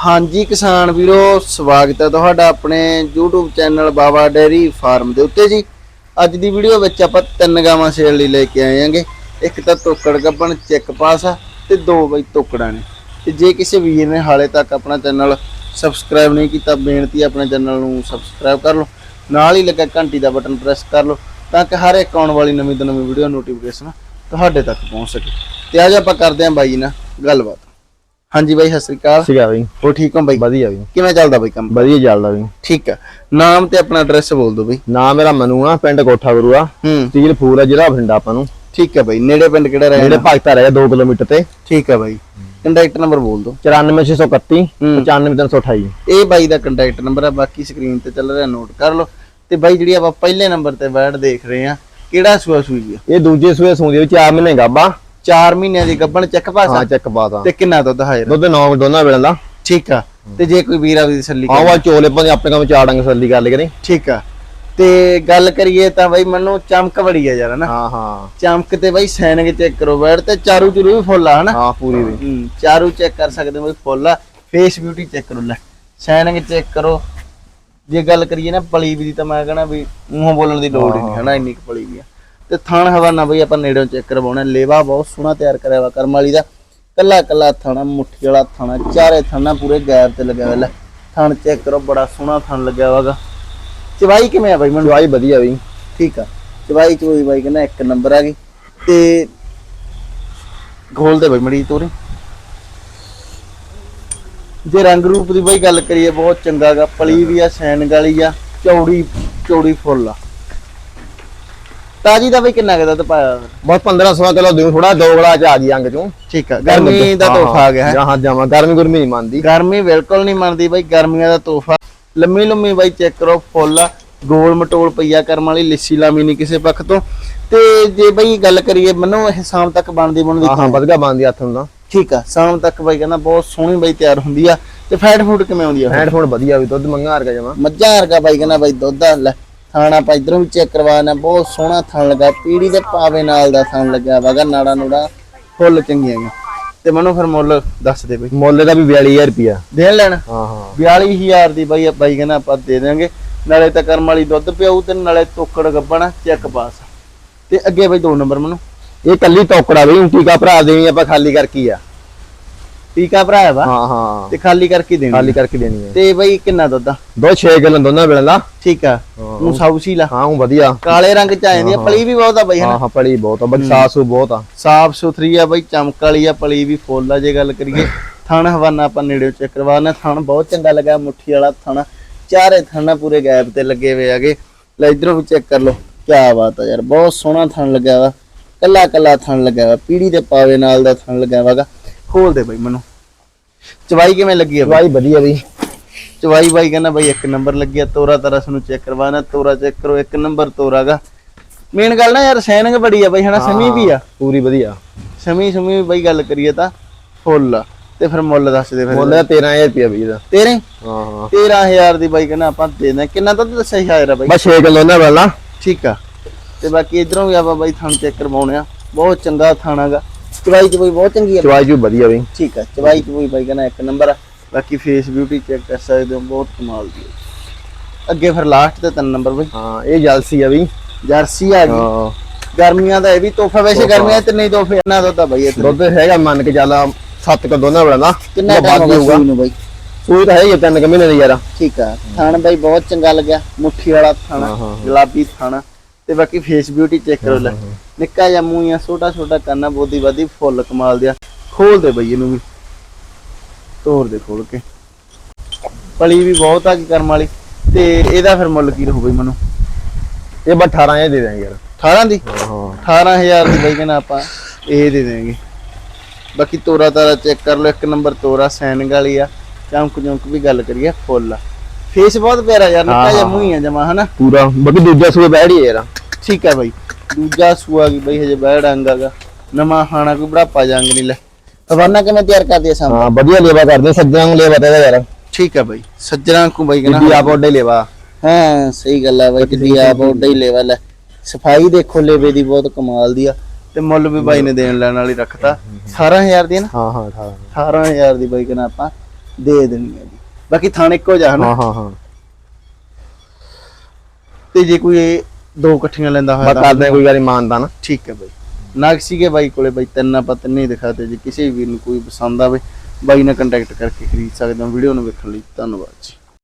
ਹਾਂਜੀ ਕਿਸਾਨ ਵੀਰੋ, ਸਵਾਗਤ ਹੈ ਤੁਹਾਡਾ ਆਪਣੇ YouTube channel Baba dairy farm ਦੇ ਉੱਤੇ ਜੀ। ਅੱਜ ਦੀ ਵੀਡੀਓ ਵਿੱਚ ਆਪਾਂ ਤਿੰਨ ਗਾਵਾਂ ਸੇਲ ਲਈ ਲੈ ਕੇ ਆਏ ਆਂਗੇ ਇੱਕ ਤਾਂ ਤੋਕੜ ਗੱਬਣ ਚੈੱਕ ਪਾਸ ਆ ਤੇ ਦੋ ਬਈ ਤੋਕੜਾਂ ਨੇ। ਤੇ ਜੇ ਕਿਸੇ ਵੀਰ ਨੇ ਹਾਲੇ ਤੱਕ ਆਪਣਾ ਚੈਨਲ ਸਬਸਕ੍ਰਾਈਬ ਨਹੀਂ ਕੀਤਾ, ਬੇਨਤੀ ਆਪਣੇ ਚੈਨਲ ਨੂੰ ਸਬਸਕ੍ਰਾਈਬ ਕਰ ਲਓ। ਨਾਲ ਹੀ ਲੱਗਾ ਘੰਟੀ ਦਾ ਬਟਨ ਪ੍ਰੈਸ ਕਰ ਲਓ ਤਾਂ ਕਿ ਹਰ ਇੱਕ ਆਉਣ ਵਾਲੀ ਨਵੀਂ ਤੋਂ ਨਵੀਂ ਵੀਡੀਓ ਨੋਟੀਫਿਕੇਸ਼ਨ ਤੁਹਾਡੇ ਤੱਕ ਪਹੁੰਚ ਸਕੇ। ਤੇ ਅੱਜ ਆਪਾਂ ਕਰਦੇ ਆਂ ਬਾਈ ਨਾਲ ਗੱਲਬਾਤ। ਹਾਂਜੀ ਬਾਈ ਸਤਿ ਸ੍ਰੀ ਅਕਾਲ। ਸੀਗਾ ਬਈ। ਹੋ ਠੀਕ ਹੋ ਬਾਈ? ਵਧੀਆ ਬਈ। ਕਿਵੇਂ ਚੱਲਦਾ ਬਾਈ ਕੰਮ? ਵਧੀਆ ਚੱਲਦਾ ਬਈ। ਠੀਕ ਆ। ਨਾਮ ਤੇ ਆਪਣਾ ਐਡਰੈਸ ਬੋਲ ਦਿਓ ਬਾਈ। ਨਾਮ ਮੇਰਾ ਮਨੂ ਆ ਪਿੰਡ ਕੋਠਾ ਗੁਰੂ ਆ। ਹੂੰ। ਤੀਲ ਫੂਲ ਆ ਜ਼ਿਲ੍ਹਾ ਬਠਿੰਡਾ ਆਪਾਂ ਨੂੰ। ਠੀਕ ਆ ਬਾਈ। ਨੇੜੇ ਪਿੰਡ ਕਿਹੜਾ ਜਿਹੜੇ ਰਹਿਣਾ ਭਗਤਾ ਰਹਿ 2 ਕਿਲੋਮੀਟਰ ਤੇ। ਠੀਕ ਆ ਬਾਈ। ਕੰਟੈਕਟ ਨੰਬਰ ਬੋਲ ਦਿਓ। 94631 ਹੂੰ। 95328 ਇਹ ਬਾਈ ਦਾ ਕੰਟੈਕਟ ਨੰਬਰ ਆ ਬਾਕੀ ਸਕਰੀਨ ਤੇ ਚੱਲ ਰਿਹਾ ਨੋਟ ਕਰ ਲਓ। ਤੇ ਬਾਈ ਜਿਹੜੀ ਆਪਾਂ ਪਹਿਲੇ ਨੰਬਰ ਤੇ ਬੈਡ ਦੇਖ ਰਹੇ ਆ ਕਿਹੜਾ ਸੂਆ ਸੂਈ ਆ? ਇਹ ਦੂਜੇ ਸੂਏ ਸੂੰਦੀ ਵਿੱਚ 4 ਮਹੀਨੇ ਗਾਬਾ। 4 ਮਹੀਨਿਆਂ ਦੀ ਗੱਭਣ ਚੱਕ ਹਾਂ ਪਾਸਾ ਚੱਕ ਪਾਤਾ ਤੇ। ਕਿੰਨਾ ਦੁੱਧ ਹਾਜ਼ਰ? ਦੁੱਧ 9 ਦੋਨਾਂ ਵੇਲੇ ਦਾ। ਠੀਕ ਆ ਤੇ ਜੇ ਕੋਈ ਵੀਰ ਆਪਦੀ ਤਸੱਲੀ ਕਰੇ। ਵਾ ਚੋਲੇ ਪਾਉਂਦੇ ਆਪਣੇ ਕੰਮ ਚਾਰ ਡੰਗ ਸੱਲੀ ਕਰ ਲਗੇ ਠੀਕ ਆ ਤੇ ਗੱਲ ਕਰੀਏ ਤਾਂ ਬਾਈ ਮੈਨੂੰ ਚਮਕ ਬੜੀ ਆ ਯਾਰ ਹਨਾ? ਹਾਂ ਹਾਂ। ਚਮਕ ਤੇ ਬਾਈ ਸੈਨਿਕ ਚੈੱਕ ਕਰੋ ਬੈਡ ਤੇ ਚਾਰੂ ਚੁਰੂ ਵੀ ਫੁੱਲ ਆ ਹਨਾ? ਹਾਂ ਪੂਰੀ ਵੀ। ਹੂੰ, ਚਾਰੂ ਚੈੱਕ ਕਰ ਸਕਦੇ ਹੋ ਬਈ ਫੁੱਲ ਆ। ਫੇਸ ਬਿਊਟੀ ਚੈੱਕ ਕਰੋ ਲੈ। ਸ਼ਾਈਨਿੰਗ ਚੈੱਕ ਕਰੋ। ਜੇ ਗੱਲ ਕਰੀਏ ਨਾ ਪਲੀ ਵੀ ਦੀ ਤਾਂ ਮੈਂ ਕਹਣਾ ਵੀ ਮੂੰਹੋਂ ਬੋਲਣ ਦੀ ਲੋੜ ਹੀ ਨਹੀਂ ਹਨਾ? ਇੰਨੀ ਕੁ ਪਲੀ ਵੀ ਆ। ਤੇ ਥਣ ਹਵਾਨਾ ਬਈ ਆਪਾਂ ਨੇੜੋਂ ਚੈੱਕ ਕਰਵਾਉਣਾ। ਲੇਵਾ ਬਹੁਤ ਸੋਹਣਾ ਤਿਆਰ ਕਰਿਆ ਵਾ ਕਰਮ ਵਾਲੀ ਦਾ। ਕੱਲਾ ਕੱਲਾ ਥਣਾ ਮੁੱਠੀ ਵਾਲਾ ਥਣਾ ਚਾਰੇ ਥਣਾ ਪੂਰੇ ਗੈਪ ਤੇ ਲੱਗਿਆ ਹੋਇਆ। ਥਣ ਚੈੱਕ ਕਰੋ ਬੜਾ ਸੋਹਣਾ ਥਣ ਲੱਗਿਆ ਵਾਗਾ। ਚਵਾਈ ਕਿਵੇਂ ਆ ਬਈ ਮੈਨੂੰ? ਚਵਾਈ ਵਧੀਆ ਬਈ। ਠੀਕ ਆ। ਚਵਾਈ ਚੋਈ ਬਾਈ ਕਹਿੰਦਾ ਇੱਕ ਨੰਬਰ ਆ ਗਈ। ਤੇ ਗੋਲ ਦੇ ਬਈ ਮੜੀ ਤੋਰੇ। ਜੇ ਰੰਗ ਰੂਪ ਦੀ ਬਈ ਗੱਲ ਕਰੀਏ ਬਹੁਤ ਚੰਗਾ ਗਾ। ਪਲੀ ਵੀ ਆ ਸੈਨ ਗਾਲੀ ਆ ਚੌੜੀ ਚੌੜੀ ਫੁੱਲ ਆ। ਤਾਜੀ ਦਾ ਬਈ ਕਿੰਨਾ ਕੁ ਦੁੱਧ ਪਾਇਆ ਬਸ 15 16 ਕਿਲੋ ਦਿਉ ਥੋੜਾ ਦੋ ਗਲਾ ਚ ਆ ਗਈ ਅੰਗ ਚੋਂ। ਠੀਕ ਆ ਗਰਮੀ ਦਾ ਤੋਹਫਾ ਆ ਗਿਆ ਹੈ? ਹਾਂ ਜਾਵਾਂ। ਗਰਮੀ ਗੁਰਮੀ ਨਹੀਂ ਮੰਨਦੀ। ਗਰਮੀ ਬਿਲਕੁਲ ਨਹੀਂ ਮੰਨਦੀ ਬਈ ਗਰਮੀਆਂ ਦਾ ਤੋਹਫਾ। ਲੰਮੀ ਲੰਮੀ ਬਾਈ ਚੈੱਕ ਕਰੋ ਫੁੱਲ ਗੋਲ ਮਟੋਲ ਪਈਆ ਕਰਮ ਵਾਲੀ ਲਿੱਸੀ ਲਾਮੀ ਨਹੀਂ ਕਿਸੇ ਪੱਖ ਤੋਂ। ਤੇ ਜੇ ਬਈ ਗੱਲ ਕਰੀਏ ਮੈਨੂੰ ਇਹ ਸ਼ਾਮ ਤੱਕ ਬਣਦੀ ਬਣਦੀ ਹਾਂ ਵਧਗਾ ਬੰਦੀ ਹੱਥ ਹੁੰਦਾ ਠੀਕ ਆ ਸ਼ਾਮ ਤੱਕ ਬਾਈ ਕਹਿੰਦਾ ਬਹੁਤ ਸੋਹਣੀ ਬਾਈ ਤਿਆਰ ਹੁੰਦੀ ਆ। ਤੇ ਫੈਟ ਫੂਡ ਕਿਵੇਂ ਆਉਂਦੀ ਆ? ਹੈਂਡਫੋਨ ਵਧੀਆ ਵੀ ਦੁੱਧ ਮੰਗਾ ਹਰ ਜਮਾ। ਮੱਝਾਂ ਵਰਗਾ ਬਾਈ ਕਹਿੰਦਾ ਬਾਈ ਦੁੱਧ ਆ ਲੈ। ਥਾਣਾ ਆਪਾਂ ਇਧਰੋਂ ਵੀ ਚੈੱਕ ਕਰਵਾਣਾ ਬਹੁਤ ਸੋਹਣਾ ਥਣ ਲੱਗਾ ਪੀੜੀ ਦੇ ਪਾਵੇ ਨਾਲ ਦਾ ਥਣ ਲੱਗਿਆ ਵਾਗਾ ਨਾੜਾ ਨੂੜਾ ਫੁੱਲ ਚੰਗੀਆਂ ਗੀਆਂ। ਤੇ ਮੈਨੂੰ ਫਿਰ ਮੁੱਲ ਦੱਸ ਦੇ ਬਈ। ਮੁੱਲ ਦਾ ਵੀ 42000 ਰੁਪਿਆ ਦੇਣ ਲੈਣਾ। ਹਾਂ ਹਾਂ। 42000 ਦੀ ਬਾਈ ਬਾਈ ਕਹਿੰਦਾ ਆਪਾਂ ਦੇ ਦਾਂਗੇ ਨਾਲੇ ਤਾਂ ਕਰਮ ਵਾਲੀ ਦੁੱਧ ਪਿਆਊ ਤੇ ਨਾਲੇ ਤੋਕੜ ਗੱਬਣਾ ਚੈੱਕ ਪਾਸ ਤੇ ਅੱਗੇ ਬਾਈ ਦੋ ਨੰਬਰ ਮੈਨੂੰ। ਇਹ ਕੱਲੀ ਟੋਕੜਾ ਬਈ ਟੀਕਾ ਭਰਾ ਦੇਣੀ ਆਪਾਂ ਖਾਲੀ ਕਰਕੇ ਆ। ਟੀਕਾ ਭਰਾਇਆ ਵਾ? ਹਾਂ ਹਾਂ। ਤੇ ਖਾਲੀ ਕਰਕੇ ਦੇਣੀ ਖਾਲੀ ਕਰਕੇ ਦੇਣੀ ਹੈ। ਤੇ ਬਾਈ ਕਿੰਨਾ ਦੁੱਧ ਆ? ਦੋ 6 ਕਿਲੋ ਦੋਨਾਂ ਵੇਲੇ ਦਾ ਠੀਕ ਆ। ਹਾਂ। ਨੂੰ ਸਾਊਸੀ ਲਾ ਹਾਂ ਉਹ ਵਧੀਆ। ਕਾਲੇ ਰੰਗ ਚ ਆ ਜਾਂਦੀ ਆ ਪਲੀ ਵੀ ਬਹੁਤ ਆ ਬਾਈ ਹਾਂ ਹਾਂ ਪੜੀ ਬਹੁਤ ਆ ਬਈ ਸਾਸੂ ਬਹੁਤ ਆ। ਸਾਫ਼ ਸੁਥਰੀ ਆ ਬਾਈ ਚਮਕ ਵਾਲੀ ਆ ਪਲੀ ਵੀ ਫੁੱਲ ਆ ਜੇ ਗੱਲ ਕਰੀਏ। ਥਣ ਹਵਾਨਾ ਆਪਾਂ ਨੇੜੇ ਚੈੱਕ ਕਰਵਾਣਾ ਥਣ ਬਹੁਤ ਚੰਗਾ ਲੱਗਾ ਮੁੱਠੀ ਵਾਲਾ ਥਣ। ਚਾਰੇ ਥਣ ਪੂਰੇ ਗੈਪ ਤੇ ਲੱਗੇ ਹੋਏ ਆਗੇ ਲੈ ਇਧਰੋਂ ਵੀ ਚੈੱਕ ਕਰ ਲਓ। ਕੀ ਬਾਤ ਆ ਯਾਰ ਬਹੁਤ ਸੋਹਣਾ ਥਣ ਲੱਗਿਆ ਵਾ। ਕੱਲਾ ਕੱਲਾ ਥਣ ਲੱਗਿਆ ਵਾ ਪੀੜੀ ਦੇ ਪਾਵੇ ਨਾਲ ਦਾ ਥਣ ਲੱਗਿਆ ਵਾਗਾ ਖੋਲ ਦੇ ਬਾਈ ਮੈਨੂੰ। ਚਵਾਈ ਕਿਵੇਂ ਲੱਗੀ ਆ ਬਾਈ? ਭਾਈ ਵਧੀਆ ਬਈ। ਚਵਾਈ ਬਾਈ ਕਹਿੰਦਾ ਬਾਈ ਇੱਕ ਨੰਬਰ ਲੱਗਿਆ ਤੋਰਾ ਤਰਸ ਨੂੰ ਚੈੱਕ ਕਰਵਾਣਾ ਤੋਰਾ ਚੈੱਕ ਕਰੋ ਇੱਕ ਨੰਬਰ ਤੋਰਾਗਾ। ਮੇਨ ਗੱਲ ਨਾ ਯਾਰ ਸੈਨਿੰਗ ਬੜੀ ਆ ਬਾਈ ਹਨਾ ਸਮੀ ਵੀ ਆ। ਪੂਰੀ ਵਧੀਆ। ਸਮੀ ਸਮੀ ਵੀ ਬਾਈ ਗੱਲ ਕਰੀਏ ਤਾਂ ਫੁੱਲ ਆ। ਤੇ ਫਿਰ ਮੁੱਲ ਦੱਸ ਦੇ ਫਿਰ। ਮੁੱਲ ਦਾ 13000 ਰੁਪਿਆ ਬਈ ਇਹਦਾ ਤੇਰੇ? ਹਾਂ ਹਾਂ। 13000 ਦੀ ਬਾਈ ਕਹਿੰਦਾ ਆਪਾਂ ਦੇ ਦਾਂ ਕਿੰਨਾ ਤਾਂ ਦੱਸਿਆ ਆ ਬਾਈ? ਬਸ 6 ਕਿਲੋ ਉਹਨਾਂ ਵੇਲੇ। ਠੀਕ ਆ। ਤੇ ਬਾਕੀ ਇਧਰੋਂ ਵੀ ਆਪਾਂ ਬਾਈ ਥਣ ਚੈੱਕ ਕਰਵਾਉਣੇ ਆ। ਬਹੁਤ ਚੰਗਾ ਥਾਣਾਗਾ। ਚਵਾਈ ਚ ਬਈ ਬਹੁਤ ਚੰਗੀ ਆ। ਚਵਾਈ ਜੂ ਵਧੀਆ ਬਈ। ਠੀਕ ਆ ਚਵਾਈ ਚ ਬਈ ਬਾਈ ਕਹਿੰਦਾ ਇੱਕ ਨੰਬਰ ਆ। ਬਾਕੀ ਫੇਸ ਬਿਊਟੀ ਚੈੱਕ ਕਰ ਸਕਦੇ ਹੋ ਬਹੁਤ ਕਮਾਲ ਦੀ। ਅੱਗੇ ਫਿਰ ਲਾਸਟ ਤੇ ਤਿੰਨ ਨੰਬਰ ਬਈ। ਹਾਂ ਇਹ ਜਲਸੀ ਆ ਬਈ। ਜਰਸੀ ਆ ਗਈ। ਹਾਂ। ਗਰਮੀਆਂ ਦਾ ਇਹ ਵੀ ਤੋਹਫਾ ਵੈਸੇ ਗਰਮੀਆਂ ਤੇ ਨਹੀਂ ਤੋਹਫੇ ਨਾ ਦੁੱਧ ਆ ਬਾਈ ਇਹ ਦੁੱਧ ਹੈਗਾ ਮੰਨ ਕੇ ਚੱਲ 7 ਕਿਲੋ ਦੋਨਾਂ ਵੇਲੇ ਦਾ। ਕਿੰਨਾ ਟਾਈਮ ਹੋਊਗਾ। ਸੂਈ ਨੂੰ ਬਾਈ? ਸੂਈ ਤਾਂ ਹੈ ਤਿੰਨ ਕੁ ਮਹੀਨੇ ਦੀ ਯਾਰ। ਠੀਕ ਆ। ਥਾਣ ਬਾਈ ਬਹੁਤ ਚੰਗਾ ਲੱਗਿਆ। ਮੁੱਠੀ ਵਾਲਾ ਥਾਣਾ। ਗੁਲਾਬੀ ਥਾਣਾ। ਤੇ ਬਾਕੀ ਫੇਸ ਬਿਊਟੀ ਚੈੱਕ ਕਰੋ ਲੈ। ਨਿੱਕਾ ਜਿਹਾ ਮੂੰਹ ਆ ਛੋਟਾ ਛੋਟਾ ਕੰਨਾ ਬੋਦੀ ਬਾਦੀ ਫੁੱਲ ਕਮਾਲ ਦਿਆ ਖੋਲ ਦੇ ਬਈ ਇਹਨੂੰ ਵੀ। ਤੋੜ ਦੇ ਖੋਲ ਕੇ। ਪਲੀ ਵੀ ਬਹੁਤ ਆ ਕੀ ਕਰਮ ਵਾਲੀ। ਤੇ ਇਹਦਾ ਫਿਰ ਮੁੱਲ ਕੀ ਰਹੂ ਬਈ ਮੈਨੂੰ? ਇਹ ਬਸ 18000 ਦੇ ਦਾਂਗੇ ਯਾਰ। 18 ਦੀ? ਹਾਂ। 18000 ਦੀ ਬਈ ਕਹਿੰਦਾ ਆਪਾਂ ਇਹ ਦੇ ਦੇਵਾਂਗੇ ਬਾਕੀ ਤੋਰਾ ਤਾਰਾ ਚੈੱਕ ਕਰ ਲਓ ਇੱਕ ਨੰਬਰ ਤੋਰਾ ਸੈਨਿੰਗ ਵਾਲੀ ਆ। ਚਮਕ ਚਮਕ ਵੀ ਗੱਲ ਕਰੀਏ ਫੁੱਲ ਆ। ਫੇਸ ਬਹੁਤ ਪਿਆਰਾ ਯਾਰ ਨਿੱਕਾ ਜਿਹਾ। ਮੂੰਹ ਹੀ। ਆ ਜਮਾ ਹਨਾ? ਪੂਰਾ। ਬਾਕੀ ਦੂਜਾ ਸੂਏ ਬੈਠ ਹੀ ਆ ਯਾਰ। ਠੀਕ ਹੈ ਬਾਈ। ਦੂਜਾ ਸੂਆ ਕੀ ਬਾਈ ਹਜੇ ਬੈੜ ਆਂਗਾਗਾ ਨਵਾਂ ਖਾਣਾ ਕੋਈ ਬੜਾਪਾ ਜੰਗ ਨਹੀਂ ਲੈ। ਹਵਾਨਾ ਕਿਵੇਂ ਤਿਆਰ ਕਰਦੇ ਆ ਸਾਂ ਹਾਂ ਵਧੀਆ ਲੇਵਾ ਕਰਦੇ ਸੱਜਣਾ ਨੂੰ ਲੇਵਾ ਤੇ ਯਾਰ। ਠੀਕ ਹੈ ਬਾਈ। ਸੱਜਣਾ ਕੋ ਬਾਈ ਜਿੱਦੀ ਕਹਿੰਦਾ ਆਪ ਉਹਦੇ ਲੇਵਾ। ਹਾਂ ਸਹੀ ਗੱਲ ਆ ਬਾਈ ਜਿੱਦੀ ਆਪ ਉਹਦਾ ਹੀ ਲੈਵਲ ਹੈ ਸਫ਼ਾਈ ਦੇਖੋ ਲੇਵੇ ਦੀ ਬਹੁਤ ਕਮਾਲ ਦੀ ਆ। ਤੇ ਮੁੱਲ ਵੀ ਬਾਈ ਨੇ ਦੇਣ ਲੈਣ ਵਾਲੀ ਰੱਖਤਾ। 18000 ਦੀ ਹੈ ਨਾ? ਹਾਂ ਹਾਂ 18 18000 ਦੀ ਬਾਈ ਕਹਿੰਦਾ ਆਪਾਂ ਦੇ ਦੇਣੀ ਹੈ ਜੀ। ਬਾਕੀ ਥਾਣੇ ਇੱਕੋ ਜਾ ਹਨਾ? ਹਾਂ ਹਾਂ ਹਾਂ। ਤੇ ਜੇ ਕੋਈ ਇਹ ਦੋ ਇਕੱਠੀਆਂ ਲੈਂਦਾ ਹੋਇਆ ਬਸ ਕਰਦੇ ਹਾਂ ਕੋਈ ਗੱਲ ਨੀ ਮਾਨਦਾ ਨਾ। ਠੀਕ ਹੈ ਬਾਈ। ਨਾਗ ਸੀਗੇ ਬਾਈ ਕੋਲੇ ਬਾਈ ਤਿੰਨ ਆਪਾਂ ਤਿੰਨੇ ਹੀ ਦਿਖਾਤੇ, ਜੇ ਕਿਸੇ ਵੀਰ ਨੂੰ ਕੋਈ ਪਸੰਦ ਆਵੇ, ਬਾਈ ਨਾਲ ਕੰਟੈਕਟ ਕਰਕੇ ਖਰੀਦ ਸਕਦੇ ਹੋ। ਵੀਡੀਓ ਨੂੰ ਵੇਖਣ ਲਈ ਧੰਨਵਾਦ ਜੀ।